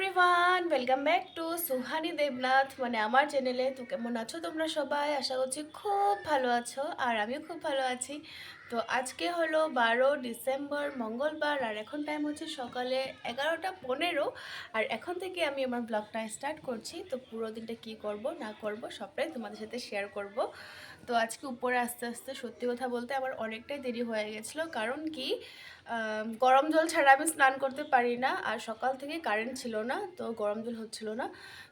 Everyone welcome back to Suhani Debnath মানে আমার চ্যানেলে তো কেমন আছো তোমরা সবাই? আশা করছি খুব ভালো আছো আর আমিও খুব ভালো আছি। তো আজকে হলো বারো ডিসেম্বর, মঙ্গলবার আর এখন টাইম হচ্ছে সকালে এগারোটা পনেরো। আর এখন থেকে আমি আমার ব্লগটা স্টার্ট করছি। তো পুরো দিনটা কি করব, না করব, সবটাই তোমাদের সাথে শেয়ার করব। তো আজকে উপরে আস্তে আস্তে সত্যি কথা বলতে আমার অনেকটাই দেরি হয়ে গেছিল। কারণ কি গরম জল ছাড়া আমি স্নান করতে পারি না আর সকাল থেকে কারেন্ট ছিল না, তো গরম জল হচ্ছিল না।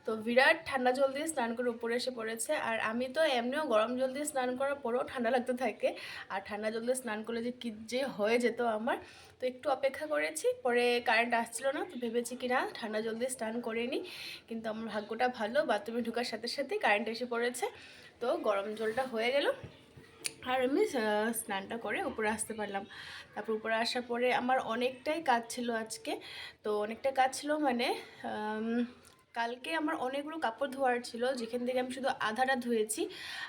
তো বিরাট ঠান্ডা জল দিয়ে স্নান করে উপরে এসে পড়েছে আর আমি তো এমনিও গরম জল দিয়ে স্নান করার পরেও ঠান্ডা লাগতে থাকে আর ঠান্ডা জল দিয়ে স্নান করলে যে কী যে হয়ে যেত আমার। তো একটু অপেক্ষা করেছি, পরে কারেন্ট আসছিল না, তো ভেবেছি কি না, ঠান্ডা জল দিয়ে স্নান করে নিই। কিন্তু আমার ভাগ্যটা ভালো বাথরুমে ঢোকার সাথে সাথে কারেন্ট এসে পড়েছে। তো গরম জলটা হয়ে গেল। আর আমি স্নানটা করে উপরে আসতে পারলাম। তারপর উপরে আসার পরে আমার অনেকটাই কাজ ছিল আজকে। তো অনেকটা কাজ ছিল মানে কালকে আমার অনেকগুলো কাপড় ধোয়ার ছিল। যেখান থেকে আমি শুধু আধাটা ধুয়েছি।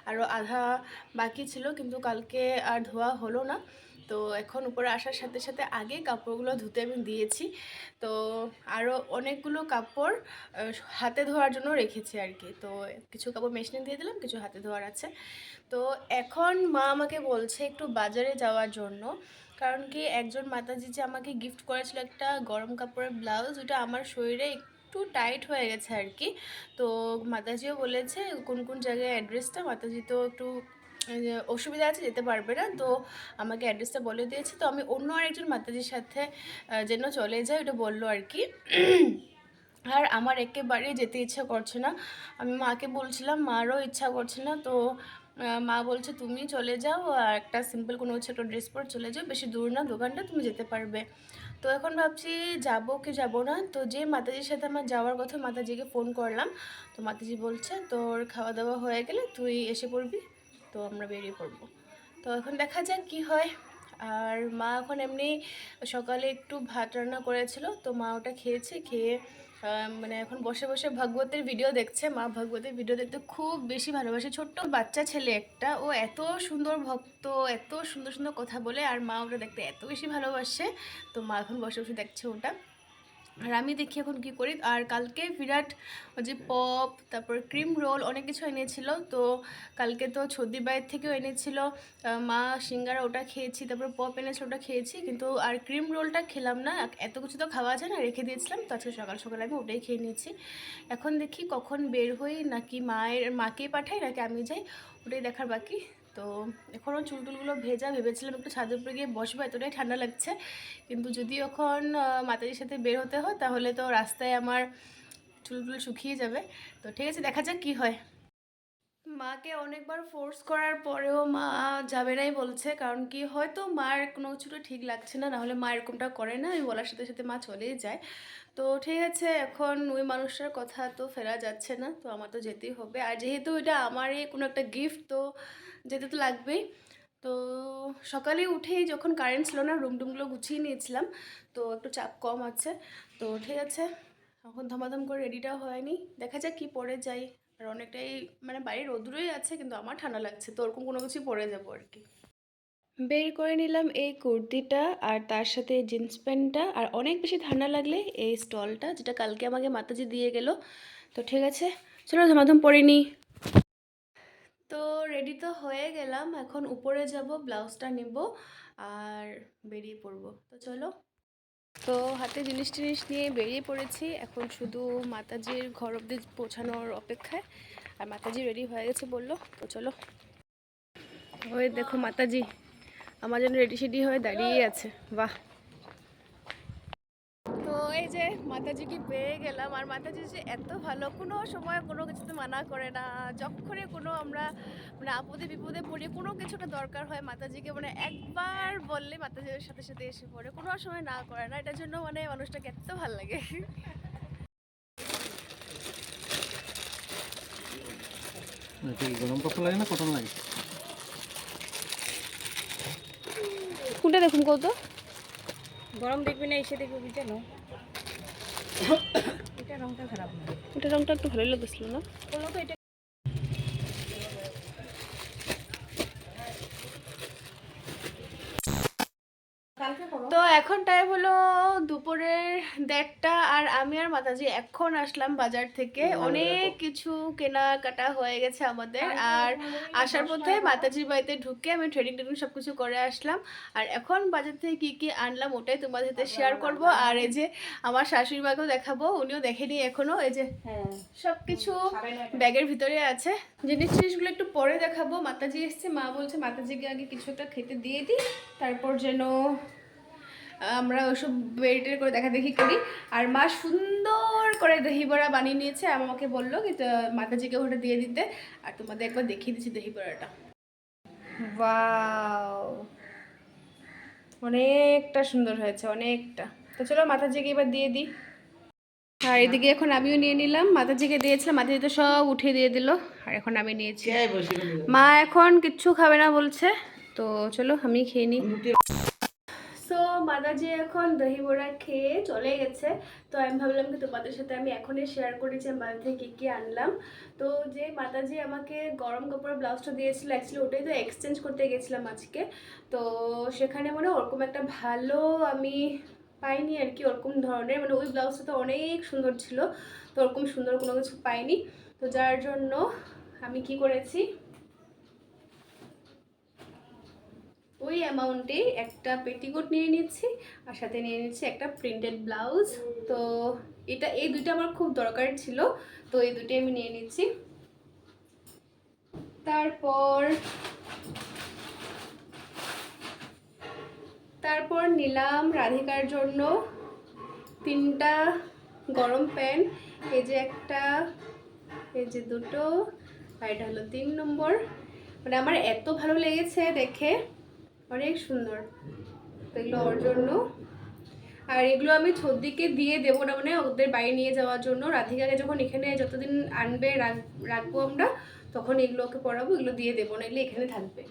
আরও আধা বাকি ছিল, কিন্তু কালকে আর ধোয়া হলো না। তো এখন উপরে আসার সাথে সাথে আগে কাপড়গুলো ধুতে আমি দিয়েছি। তো আরও অনেকগুলো কাপড় হাতে ধোয়ার জন্য রেখেছি আর কি তো কিছু কাপড় মেশিনে দিয়ে দিলাম, কিছু হাতে ধোয়ার আছে। তো এখন মা আমাকে বলছে একটু বাজারে যাওয়ার জন্য। কারণ কি একজন মাতাজি যে আমাকে গিফট করেছিল একটা গরম কাপড়ের ব্লাউজ ওটা আমার শরীরে একটু টাইট হয়ে গেছে আর কি তো মাতাজিও বলেছে কোন কোন জায়গায় অ্যাড্রেসটা মাতাজি তো একটু অসুবিধা আছে, যেতে পারবে না। তো আমাকে অ্যাড্রেসটা বলে দিয়েছে। তো আমি অন্য আরেকজন মাতাজির সাথে যেন চলে যাই ওটা বলল আর কি। আর আমার একেবারেই যেতে ইচ্ছা করছে না। আমি মাকে বলছিলাম, মারও ইচ্ছা করছে না। তো মা বলছে, তুমি চলে যাও আর একটা সিম্পল কোনো হচ্ছে একটা ড্রেস পরে চলে যাও। বেশি দূর না, দোকানটা তুমি যেতে পারবে। তো এখন ভাবছি, যাব কি যাব না? তো যে মাতাজির সাথে আমার যাওয়ার কথা, মাতাজিকে ফোন করলাম। তো মাতাজি বলছে, তোর খাওয়া দাওয়া হয়ে গেলে তুই এসে পড়বি। তো আমরা বেরিয়ে পড়ব। তো এখন দেখা যাক কি হয়। আর মা এখন এমনি সকালে একটু ভাত রান্না করেছিল, তো মা ওটা খেয়েছে, খেয়ে মানে এখন বসে বসে ভাগবতের ভিডিও দেখছে। মা ভাগবতের ভিডিও দেখতে খুব বেশি ভালোবাসে। ছোট্ট বাচ্চা ছেলে একটা, ও এত সুন্দর ভক্ত, এত সুন্দর সুন্দর কথা বলে, আর মা ওটা দেখতে এত বেশি ভালোবাসে। তো মা এখন বসে বসে দেখছে ওটা। আর আমি দেখি এখন কি করি। আর কালকে বিরাট যে পপ, তারপর ক্রিম রোল অনেক কিছু এনেছিল। তো কালকে তো ছদ্দি বাইর থেকেও এনেছিল। মা সিঙ্গারা ওটা খেয়েছি, তারপর পপ এনেছিল ওটা খেয়েছি। কিন্তু আর ক্রিম রোলটা খেলাম না। এত কিছু তো খাওয়া যায় না, রেখে দিয়েছিলাম। তো আজকে সকাল সকাল আমি ওটাই খেয়ে নিয়েছি। এখন দেখি কখন বের হই, নাকি মায়ের, মাকেই পাঠাই, নাকি আমি যাই, ওটাই দেখার বাকি। তো এখনও চুল টুলগুলো ভেজা, ভেবেছিলাম একটু ছাদের উপরে গিয়ে বসবো, এতটাই ঠান্ডা লাগছে। কিন্তু যদি এখন মাতাজির সাথে বের হতে হয়, তাহলে তো রাস্তায় আমার চুলগুলো শুকিয়ে যাবে। তো ঠিক আছে, দেখা যাক কি হয়। মাকে অনেকবার ফোর্স করার পরেও মা যাবে নাই বলছে, কারণ কি হয়তো মার কোনো কিছুটা ঠিক লাগছে না, নাহলে মা এরকমটা করে না, আমি বলার সাথে সাথে মা চলেই যায়। তো ঠিক আছে, এখন ওই মানুষটার কথা তো ফেরা যাচ্ছে না, তো আমার তো যেতেই হবে। আর যেহেতু এটা আমারই কোনো একটা গিফট তো যেতে তো লাগবেই। তো সকালে উঠেই যখন কারেন্ট ছিল না রুম টুমগুলো গুছিয়ে নিয়েছিলাম, তো একটু চাপ কম আছে। তো ঠিক আছে এখন ধমাধম করে রেডিটাও হয়নি। দেখা যাক কি পরে যাই। আর অনেকটাই মানে বাড়ির রোদ্রই আছে, কিন্তু আমার ঠান্ডা লাগছে, তো ওরকম কোনো কিছু পরে যাব আর কি। বের করে নিলাম এই কুর্তিটা আর তার সাথে জিন্স প্যান্টটা আর অনেক বেশি ঠান্ডা লাগলে এই স্টলটা যেটা কালকে আমাকে মাতাজি দিয়ে গেল। তো ঠিক আছে, চলো ধমাধম পরে নিই। তো রেডি তো হয়ে গেলাম, এখন উপরে যাব, ব্লাউজটা নেব আর বেরিয়ে পড়ব। তো চলো। তো হাতে জিনিস টিনিস নিয়ে বেরিয়ে পড়েছি, এখন শুধু মাতাজির ঘর অব্দি পৌঁছানোর অপেক্ষায়। আর মাতাজি রেডি হয়ে গেছে বলল, তো চলো। ওই দেখো মাতাজি আমার জন্য রেডি সেডি হয়ে দাঁড়িয়ে আছে। বাহ! এই যে মাতাজিকে পেয়ে গেলাম আর মাতাজি যে এত ভালো কোনো সময় কোনো কিছুতে মানা করে না। যখনই কোনো আমরা মানে আপদে বিপদে পড়ি কোনো কিছুটা দরকার হয় মাতাজিকে মানে একবার বললে মাতাজির সাথে সাথে এসে পড়ে। কোনো সময় না করে না এটার জন্য মানে মানুষটাকে এত ভালো লাগে। গরম কাপড় লাগে না কটন লাগে? কোনটা দেখুন কত গরম দেখবি না এসে দেখবি বুঝতে না এটা রংটা খারাপ না। এটা রংটা একটু ভালোই লাগছিল না বলল তো এখন টাইম হলো দুপুরের দেড়টা আর আমি আর মাতাজি এখন আসলাম বাজার থেকে। অনেক কিছু কেনাকাটা হয়ে গেছে আমাদের। আর আসার পথে মাতাজির বাড়িতে ঢুকে আমি ট্রেডিং টেডিং সব কিছু করে আসলাম। আর এখন বাজার থেকে কী কী আনলাম ওটাই তোমাদের সাথে শেয়ার করব। আর এই যে আমার শাশুড়ি মাকেও দেখাবো উনিও দেখেনি এখনও। এই যে হ্যাঁ। সব কিছু ব্যাগের ভিতরে আছে। জিনিস জিনিসগুলো একটু পরে দেখাবো। মাতাজি এসছে মা বলছে মাতাজিকে আগে কিছু একটা খেতে দিয়ে দিই তারপর যেন আমরা ওসব বেরিটের করে দেখা দেখি করি। আর মা সুন্দর করে দহি বড়া বানিয়ে নিয়েছে। আর আমাকে বলল কি তো মাতাজিকে ওটা দিয়ে দিতে। আর তোমাদের একবার দেখিয়ে দিচ্ছি দহি বড়াটা ওয়াও। অনেকটা সুন্দর হয়েছে অনেকটা। তো চলো মাতাজিকে এবার দিয়ে দিই। আর এদিকে এখন আমিও নিয়ে নিলাম। মাতাজিকে দিয়েছিলাম মাতাজি তো সব উঠিয়ে দিয়ে দিল। আর এখন আমি নিয়েছি। মা এখন কিচ্ছু খাবে না বলছে। তো চলো আমি খেয়ে নিই। মাদাজি এখন দহি বড়া খেয়ে চলে গেছে। তো আমি ভাবলাম কি তোমাদের সাথে আমি এখনই শেয়ার করেছি আমি বাজার থেকে কী কী আনলাম। তো যে মাতাজি আমাকে গরম কাপড়ের ব্লাউজটা দিয়েছিল অ্যাকচুয়ালি ওটাই তো এক্সচেঞ্জ করতে গেছিলাম আজকে। তো সেখানে মানে ওরকম একটা ভালো আমি পাইনি আর কি, ওরকম ধরনের। মানে ওই ব্লাউজটা তো অনেক সুন্দর ছিল, তো ওরকম সুন্দর কোনো কিছু পাইনি। তো যার জন্য আমি কি করেছি ওই অ্যামাউন্টে একটা পেটিকোট নিয়ে নিচ্ছি আর সাথে নিয়ে নিচ্ছি একটা প্রিন্টেড ব্লাউজ। তো এটা, এই দুইটা আমার খুব দরকার ছিল, তো এই দুটি আমি নিয়ে নিচ্ছি। তারপর তারপর নিলাম রাধিকার জন্য তিনটা গরম প্যান্ট। এই যে একটা, এই যে দুটো, আর এটা হলো তিন নম্বর। মানে আমার এত ভালো লেগেছে দেখে। অনেক সুন্দর। তো এগুলো ওর জন্য। আর এগুলো আমি ছদ্দিকে দিয়ে দেবো না মানে ওদের বাড়ি নিয়ে যাওয়ার জন্য। রাধিকাকে যখন এখানে যতদিন আনবে রাখ- রাখব আমরা, তখন এগুলো ওকে পরাবো, এগুলো দিয়ে দেবো না এগুলো এখানে থাকবে।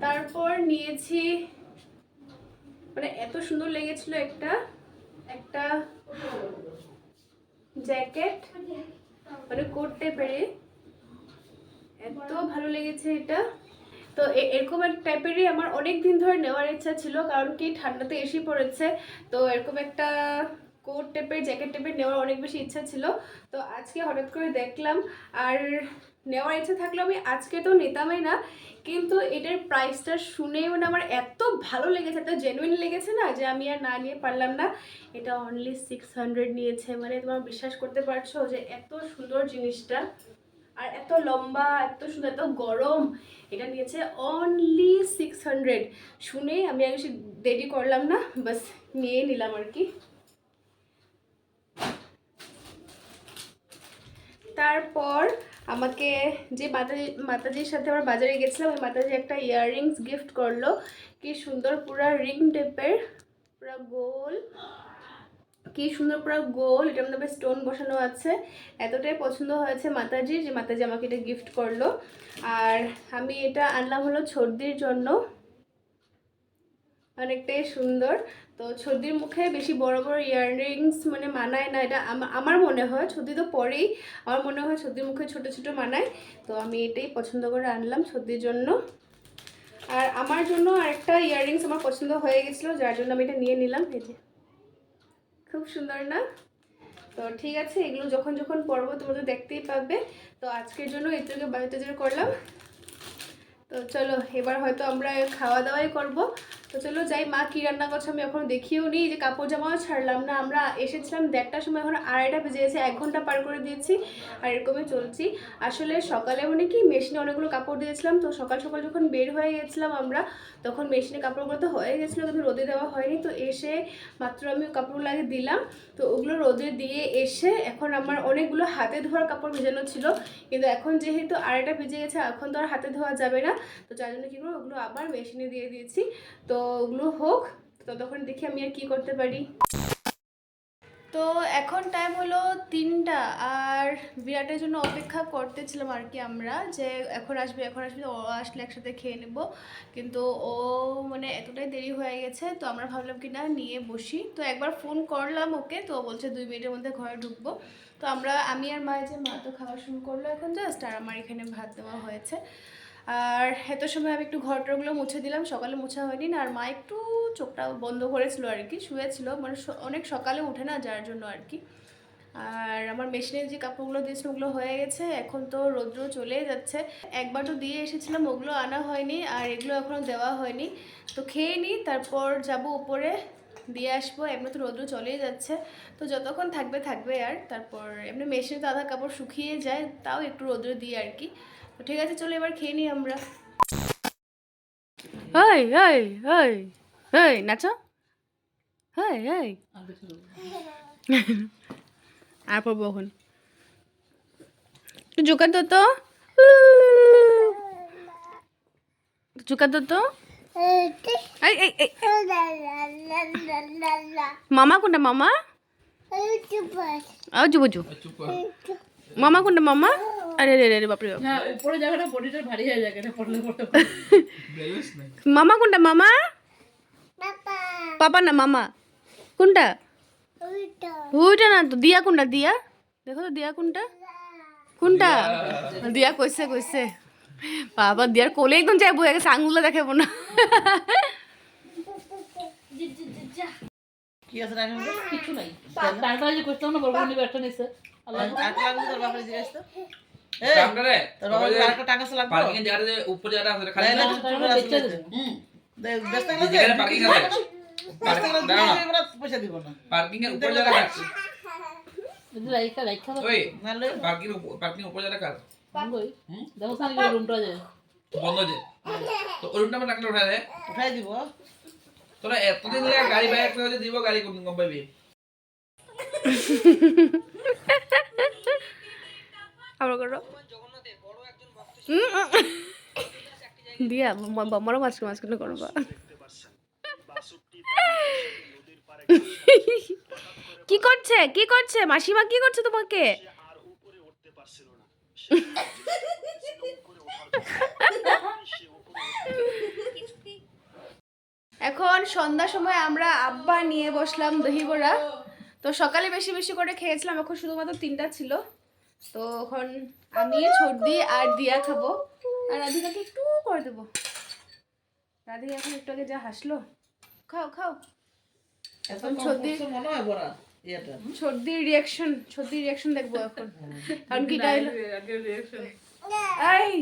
তারপর নিয়েছি মানে এত সুন্দর লেগেছিল একটা একটা জ্যাকেট মানে কোট টাইপের এত ভালো লেগেছে এটা। তো এরকম এক টাইপেরই আমার অনেক দিন ধরে নেওয়ার ইচ্ছা ছিল, কারণ কি ঠান্ডাতে এসে পড়েছে, তো এরকম একটা কোট টাইপের জ্যাকেট টাইপের নেওয়ার অনেক বেশি ইচ্ছা ছিল। তো আজকে হঠাৎ করে দেখলাম, আর নেওয়ার ইচ্ছা থাকলেও আমি আজকে তো নিতামই না, কিন্তু এটার প্রাইসটা শুনে মানে আমার এত ভালো লেগেছে, এত জেনুইন লেগেছে না, যে আমি আর না নিয়ে পারলাম না। এটা অনলি সিক্স হান্ড্রেড নিয়েছে মানে তোমার বিশ্বাস করতে পারছ যে এত সুন্দর জিনিসটা। আর এত লম্বা, এত সুন্দর, এত গরম। এটা নিয়েছে অনলি সিক্স হান্ড্রেড শুনে আমি আর বেশি দেরি করলাম না, বাস নিয়ে নিলাম আর কি। তারপর আমাকে যে মাতাজি, মাতাজির সাথে আমার বাজারে গেছিলাম, ওই মাতাজি একটা ইয়াররিংস গিফট করল। কি সুন্দর পুরা রিং টেপের পুরা গোল। কি সুন্দর পুরো গোল, এটার মধ্যে স্টোন বসানো আছে। এতটাই পছন্দ হয়েছে মাতাজির যে মাতাজি আমাকে এটা গিফট করল। আর আমি এটা আনলাম হলো ছর্দির জন্য। অনেকটাই সুন্দর। তো ছর্দির মুখে বেশি বড় বড় ইয়াররিংস মানে মানায় না, এটা আমার মনে হয়, ছর্দি তো পরেই। আমার মনে হয় ছর্দির মুখে ছোট ছোট মানায়। তো আমি এটাই পছন্দ করে আনলাম ছর্দির জন্য। আর আমার জন্য আরেকটা ইয়াররিংস আমার পছন্দ হয়ে গেছিল, যার জন্য আমি এটা নিয়ে নিলাম, এই যে। খুব সুন্দর না? তো ঠিক আছে, এগুলো যখন যখন পরবো তোমরা তো দেখতেই পাবে। তো আজকের জন্য এটুকু বাড়িতে যেটা করলাম। তো চলো, এবার হয়তো আমরা খাওয়া দাওয়াই করব। তো চলো যাই, মা কী রান্না করছে আমি এখনও দেখিও নি। যে কাপড় জামাও ছাড়লাম না, আমরা এসেছিলাম দেড়টার সময়, এখন আড়াইটা বেজে গেছে, এক ঘণ্টা পার করে দিয়েছি আর এরকমই চলছি। আসলে সকালে মানে কি, মেশিনে অনেকগুলো কাপড় দিয়েছিলাম, তো সকাল সকাল যখন বের হয়ে গেছিলাম আমরা, তখন মেশিনে কাপড়গুলো তো হয়ে গেছিল, কিন্তু রোদে দেওয়া হয়নি, তো এসে মাত্র আমি কাপড় লাগে দিলাম। তো ওগুলো রোদে দিয়ে এসে এখন আমার অনেকগুলো হাতে ধোয়ার কাপড় ভেজানো ছিল, কিন্তু এখন যেহেতু আড়াইটা বেজে গেছে, এখন তো আর হাতে ধোয়া যাবে না, তো যার জন্য কী করব, ওগুলো আবার মেশিনে দিয়ে দিয়েছি। তো ওগুলো হোক ততক্ষণ দেখি আমি আর কি করতে পারি। তো এখন টাইম হলো তিনটা, আর বিরাটের জন্য অপেক্ষা করতেছিলাম আর কি আমরা, যে এখন আসবে এখন আসবে, ও আসলে একসাথে খেয়ে নেব। কিন্তু ও মানে এতটাই দেরি হয়ে গেছে, তো আমরা ভাবলাম কি না, নিয়ে বসি। তো একবার ফোন করলাম ওকে, তো বলছে দুই মিনিটের মধ্যে ঘরে ঢুকবো। তো আমরা, আমি আর মা যে মা তো খাওয়া শুরু করল এখন জাস্ট আর আমার এখানে ভাত দেওয়া হয়েছে। আর এত সময় আমি একটু ঘরটাগুলো মুছে দিলাম, সকালে মুছা হয়নি না, আর মা একটু চোখটা বন্ধ করেছিল আর কি, শুয়েছিল মানে অনেক সকালে উঠে না যার জন্য আর কি। আর আমার মেশিনে যে কাপড়গুলো দিয়েছিল ওগুলো হয়ে গেছে, এখন তো রৌদ্র চলে যাচ্ছে। একবার তো দিয়ে এসেছিলাম, ওগুলো আনা হয়নি, আর এগুলো এখনও দেওয়া হয়নি। তো খেয়ে নিই, তারপর যাব উপরে, দিয়ে আসব, এমনি তো রৌদ্র চলেই যাচ্ছে। তো যতক্ষণ থাকবে থাকবে আর, তারপর এমনি মেশিনে তো আধা কাপড় শুকিয়ে যায়, তাও একটু রৌদ্র দিই আর কি। ঠিক আছে চলো এবার খেয়ে নিই আমরা। হাই হাই হাই হাই নাচো। হাই হাই। আর পড়ব এখন। জোকার দো তো। দো এই মামা কোনটা মামা? আও জুবু জু মামা কোনটা মামা? আরে রে রে রে বাপরে বাপ। না উপরে জায়গাটা বডিটা ভারী হয়ে যায় এটা পড়লে পড়তে মামা কোনটা মামা? পাপা। না মামা? কোনটা? ওইটা। না তো দিয়া কোনটা দিয়া? দেখো তো দিয়া কোনটা? কোনটা? দিয়া। কইছে কইছে। বাবা দিয়ার কোলে একদম যাই বয়ে গেছে আঙুলে দেখাবো না। কি আছে টাকা কিছু নাই। টাকা যে করতে না বড় বড় একটা নিছে। আল্লাহ আর লাগবে তোর বাপের জিজ্ঞেস তো। এই, কামটা রে তোর বাপের আরেকটা টাকা আছে লাগবে? পার্কিং এর উপরে জায়গাটা আছে। পার্কিং উপরে বই। হুম? দেখো রুমটা যায় বন্ধ যে। তো ওই রুমটা আমরা টাকলে উঠাই দে। উঠাই দিব। তোরা এতদিন লাগে গাড়ি বাইক করে দিব গাড়ি কোন কম পাবি আবার করো। দিয়া মাছকে মাঝখানে করবা কি করছে? কি করছে? মাসিমা কি করছে তোমাকে? এখন সন্ধ্যার সময় আমরা আব্বা নিয়ে বসলাম দহি বড়া তো সকালে বেশি বেশি করে খেয়েছিলাম এখন শুধুমাত্র তিনটা ছিল। তো এখন আমি সর্দি আর দিয়া খাব। আর রাধিকাকে একটু করে দেবো। রাধিকা এখন একটু আগে যা হাসলো। খাও খাও। এখন মনে হয় ইয়েটা। সর্দির রিয়াকশন সর্দির রিয়াকশন দেখব এখন। কারণ কি ডাইল এই!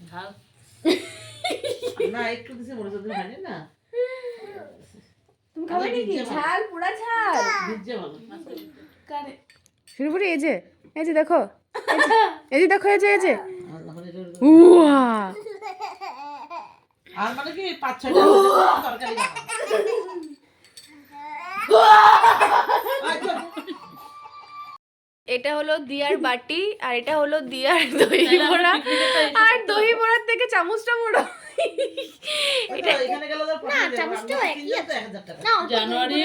ঝাল না একটু দিছে মনে হচ্ছে হয়নি না। তুমি খাবে নাকি? ঝাল পুরা ঝাল। ভিজে ভালো। শুরুপুরি এই যে এই যে দেখো এই যে- দেখো এই যে এই যে। আর এটা- উয়া। আর মানে কি পাঁচ ছয়টা তরকারি বানাও। আয় চল। এটা হলো দিয়ার বাটি আর এটা হলো দিয়ার দহি বড়া। আর দহি বড়ার থেকে চামচটা বড়। এটা এখানে গেলে তো না চামচটাও একই আছে। 1000 টাকা। জানুয়ারি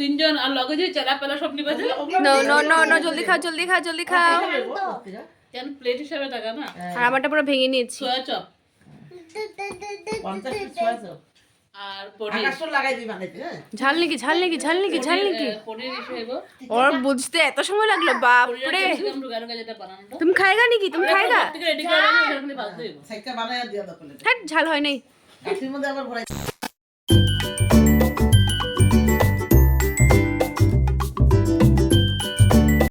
তিনজন আর লগে যে চেলা পেলা সব নিবে যে? নো নো নো নো জলদি খাও জলদি খাও জলদি খাও। কেন প্লেট হিসাবে টাকা না? আর আমারটা পুরো ভেঙে নিয়েছি। সোয়া চপ। আর হ্যাঁ? ঝাল নাকি ঝাল নাকি ঝাল নাকি ঝাল নাকি? ওর বুঝতে এত সময় লাগল বাপরে। তুমি খাইগা নাকি? তুমি খাইগা? হ্যাঁ ঝাল হয় নাই।